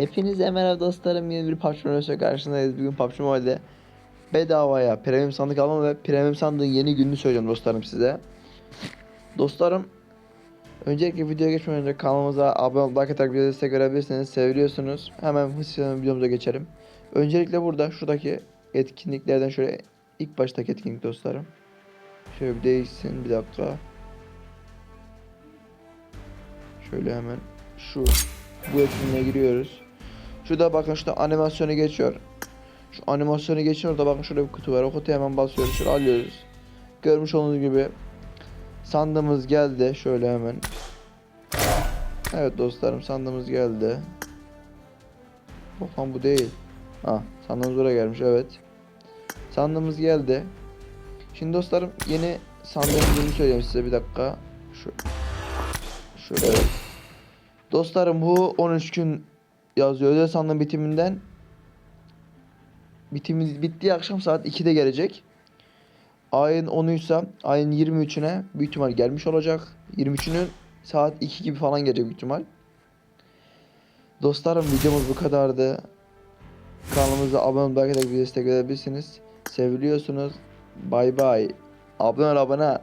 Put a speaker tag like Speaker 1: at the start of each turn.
Speaker 1: Hepinize merhaba dostlarım. Yeni bir PUBG Mobile karşınızdayız. Bugün PUBG Mobile'de bedavaya premium sandık alma ve premium sandığın yeni gününü söyleyeceğim dostlarım size. Dostlarım öncelikle videoya geçmeden önce kanalımıza abone olup like atarak bize destek verebilirsiniz. Seviyorsunuz. Hemen hızlıca videomuza geçelim. Öncelikle burada şuradaki etkinliklerden şöyle ilk baştaki etkinlik dostlarım. Şöyle bir değişsin bir dakika. Şöyle hemen şu bu etkinliğe giriyoruz. Şurada bakın şurada animasyonu geçiyor. Şu animasyonu geçiyor da bakın şurada bir kutu var. O kutuya hemen basıyoruz. Şöyle alıyoruz. Görmüş olduğunuz gibi sandığımız geldi. Şöyle hemen. Evet dostlarım sandığımız geldi. Bakalım bu değil. Ha sandığımız oraya gelmiş evet. Sandığımız geldi. Şimdi dostlarım yeni sandığımızı söyleyeyim size bir dakika. Şu Şöyle. Dostlarım bu 13 gün yazıyor. Özel sandığın bitiminden bitimi bittiği akşam saat 2'de gelecek. Ayın 10'uysa ayın 23'üne büyük ihtimal gelmiş olacak. 23'ünün saat 2 gibi falan gelecek büyük ihtimal. Dostlarım videomuz bu kadardı. Kanalımıza abone olmayı, like ederek bize destek verebilirsiniz. Seviliyorsunuz. Bay bay. Abone ol abone.